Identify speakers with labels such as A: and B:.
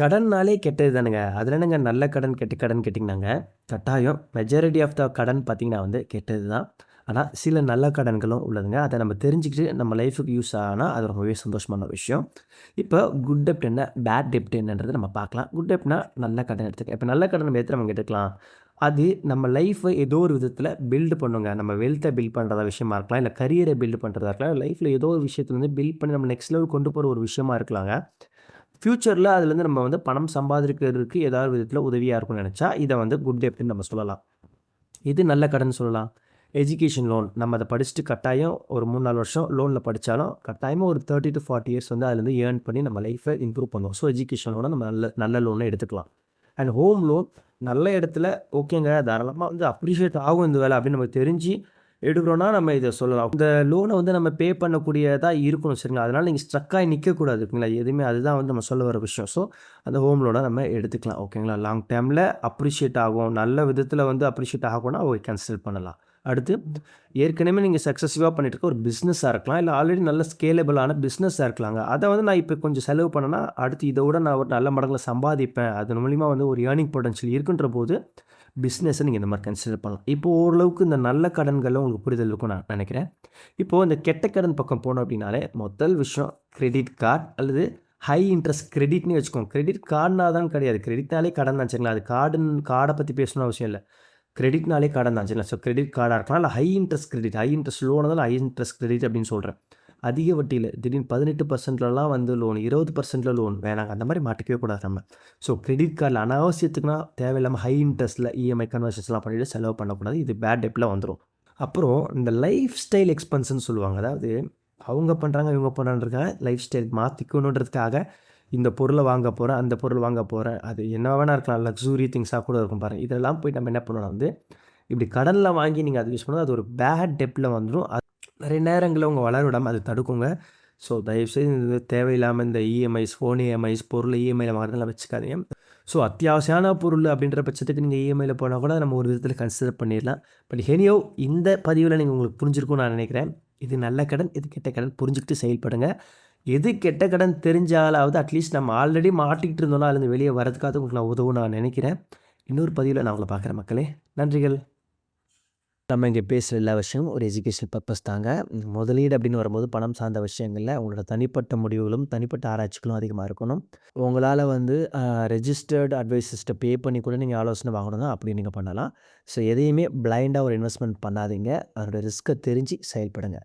A: கடன்னாலே கெட்டது தானுங்க. அதில் என்னங்க நல்ல கடன், கெட்ட கடன் கேட்டிங்கனாங்க, கட்டாயம் மெஜாரிட்டி ஆஃப் த கடன் பார்த்திங்கன்னா வந்து கெட்டது தான். ஆனால் சில நல்ல கடன்களும் உள்ளதுங்க. அதை நம்ம தெரிஞ்சுக்கிட்டு நம்ம லைஃபுக்கு யூஸ் ஆனால் அது ரொம்பவே சந்தோஷமான விஷயம். இப்போ குட் டெப்ட் என்ன? பேட் டெப்ட் என்னன்றத நம்ம பார்க்கலாம். குட் டெப்ட்னா நல்ல கடன் எடுத்துக்க. இப்போ நல்ல கடன் நம்ம எடுத்து நம்ம எடுக்கலாம்? அது நம்ம லைஃப்பை ஏதோ ஒரு விதத்தில் பில்டு பண்ணுங்க. நம்ம வெல்த்தை பில்ட் பண்ணுறதா விஷயமா இருக்கலாம். இல்லை கரியரை பில்ட் பண்ணுறதா இருக்கலாம். லைஃப்பில் ஏதோ ஒரு விஷயத்துல வந்து பில்ட் பண்ணி நம்ம நெக்ஸ்ட் லெவல் கொண்டு போகிற ஒரு விஷயமா இருக்கலாங்க. ஃப்யூச்சரில் அதுலேருந்து நம்ம வந்து பணம் சம்பாதிக்கிறதுக்கு ஏதாவது விதத்தில் உதவியாக இருக்கும்னு நினச்சா இதை வந்து குட் டெப்ட்னு நம்ம சொல்லலாம். இது நல்ல கடன் சொல்லலாம்? Education loan. நம்ம அதை படிச்சுட்டு கட்டாயம் ஒரு 3, 4 வருஷம் லோனில் படித்தாலும் கட்டாயமாக ஒரு 30-40 இயர்ஸ் வந்து அதுலேருந்து ஏர்ன் பண்ணி நம்ம லைஃப்பை இம்ப்ரூவ் பண்ணுவோம். ஸோ, எஜுகேஷன் லோனை நம்ம நல்ல நல்ல லோனை எடுத்துக்கலாம். அண்ட் ஹோம் லோன் நல்ல இடத்துல ஓகேங்க. தாராளமாக வந்து அப்ரிஷியேட் ஆகும் இந்த வேலை அப்படின்னு நமக்கு தெரிஞ்சு எடுக்கிறோம்னா, நம்ம இதை சொல்லலாம். இந்த லோனை வந்து நம்ம பே பண்ணக்கூடியதாக இருக்கணும் சரிங்களா? அதனால் நீங்கள் ஸ்ட்ரக் நிற்கக்கூடாது இருக்குங்களா எதுவுமே அதுதான் வந்து நம்ம சொல்ல வர விஷயம். ஸோ, அந்த ஹோம் லோனை நம்ம எடுத்துக்கலாம் ஓகேங்களா? லாங் டேர்மில் அப்ரிஷியேட் ஆகும். நல்ல விதத்தில் வந்து அப்ரிஷியேட் ஆகும்னா, ஓ கன்சிடர் பண்ணலாம். அடுத்து ஏற்கனவே நீங்கள் சக்ஸஸிவாக பண்ணிட்டு இருக்க ஒரு பிஸ்னஸாக இருக்கலாம். இல்லை ஆல்ரெடி நல்ல ஸ்கேலபிளான பிஸ்னஸாக இருக்கலாங்க. அதை வந்து நான் இப்போ கொஞ்சம் செலவு பண்ணேன்னா, அடுத்து இதை விட நான் ஒரு நல்ல மடங்கில் சம்பாதிப்பேன். அதன் மூலிமா வந்து ஒரு ஏர்னிங் பொட்டன்ஷியல் இருக்குன்ற போது, பிஸ்னஸை நீங்கள் இந்த மாதிரி கன்சிடர் பண்ணலாம். இப்போ ஓரளவுக்கு இந்த நல்ல கடன்கள்ல உங்களுக்கு புரிதல் இருக்கும் நான் நினைக்கிறேன் இப்போது இந்த கெட்ட கடன் பக்கம் போனோம் அப்படின்னாலே, முதல் விஷயம் கிரெடிட் கார்டு அல்லது ஹை இன்ட்ரெஸ்ட் கிரெடிட்னு வச்சுக்கோங்க. கிரெடிட் கார்டுனா தான் கிடையாது. கிரெடிட்னாலே கடன் தான் சரிங்களா? அது கார்டுன்னு கார்டை பற்றி பேசணும் அவசியம் இல்லை கிரெடிட்னாலே கடன் தான் சரிங்களா? ஸோ, கிரெடிட் கார்டாக இருக்கலாம். இல்லை high interest credit. High interest லோன தான் ஹை இன்ட்ரெஸ்ட் கிரெடிட் அப்படின்னு சொல்கிறேன் அதிக வட்டியில திடீர்னு பதினெட்டு பர்சன்ட்லலாம் வந்து லோன், இருபது பர்சன்ட்டில் லோன் வேணாங்க. அந்த மாதிரி மாட்டிக்கவே கூடாது நம்ம. ஸோ, கிரெடிட் கார்டில் அனாவசியத்துக்குனா தேவையில்லாமல் ஹை இன்ட்ரெஸ்ட்டில் இஎம்ஐ கன்வர்ஷன்ஸ்லாம் பண்ணிவிட்டு செலவு பண்ணக்கூடாது. இது பேட் டெப்பில் வந்துடும் அப்புறம் இந்த லைஃப் ஸ்டைல் எக்ஸ்பென்ஸ்ன்னு சொல்லுவாங்க. அதாவது அவங்க பண்ணுறாங்க இவங்க பண்றாங்கன்றதுக்காக லைஃப் ஸ்டைல் மாற்றிக்கணுன்றதுக்காக இந்த பொருளை வாங்க போகிறேன் அந்த பொருள் வாங்க போகிறேன் அது என்ன வேணா இருக்கலாம். லக்ஸூரி திங்ஸாக கூட இருக்கும் பாருங்க. இதெல்லாம் போய் நம்ம என்ன பண்ணணும்னா வந்து, இப்படி கடனில் வாங்கி நீங்கள் அது யூஸ் பண்ணால் அது ஒரு பேட் டெப்பில் வந்துடும் அது நிறைய நேரங்களில் உங்கள் வளர விடாமல் அது தடுக்குங்க. ஸோ, தயவுசெய்து இது தேவையில்லாமல் இந்த இஎம்ஐஸ், ஃபோன் இஎம்ஐஸ், பொருள் இஎம்ஐயில் வாங்குறதெல்லாம் வச்சுக்காதீங்க. ஸோ, அத்தியாவசியமான பொருள் அப்படின்ற பட்சத்துக்கு நீங்கள் இஎம்ஐயில் போனால் கூட நம்ம ஒரு விதத்தில் கன்சிடர் பண்ணிடலாம். பட் ஹெனியோ இந்த பதிவில் நீங்கள் உங்களுக்கு புரிஞ்சிருக்கும்னு நான் நினைக்கிறேன் இது நல்ல கடன், இது கெட்ட கடன் புரிஞ்சுக்கிட்டு செயல்படுங்க. எது கெட்ட கடன் தெரிஞ்சாலாவது அட்லீஸ்ட் நம்ம ஆல்ரெடி மாட்டிக்கிட்டு இருந்தோம்னா, அதுலேருந்து வெளியே வரதுக்காக உங்களுக்கு நான் உதவும் நான் நினைக்கிறேன் இன்னொரு பதிவில் நான் உங்களை பார்க்குறேன் மக்களே. நன்றிகள். நம்ம இங்கே பேசுகிற எல்லா விஷயமும் ஒரு எஜுகேஷன் பர்பஸ் தாங்க. முதலீடு அப்படின்னு வரும்போது பணம் சார்ந்த விஷயங்களில் உங்களோட தனிப்பட்ட முடிவுகளும், தனிப்பட்ட ஆராய்ச்சிகளும் அதிகமாக இருக்கணும். உங்களால் வந்து ரெஜிஸ்டர்டு ரெஜிஸ்டர்ட் பே பண்ணி கூட நீங்கள் ஆலோசனை வாங்கணும்னா, அப்படி நீங்கள் பண்ணலாம். ஸோ, எதையுமே பிளைண்டாக ஒரு இன்வெஸ்ட்மெண்ட் பண்ணாதீங்க. அதோட ரிஸ்க்கை தெரிஞ்சு செயல்படுங்க.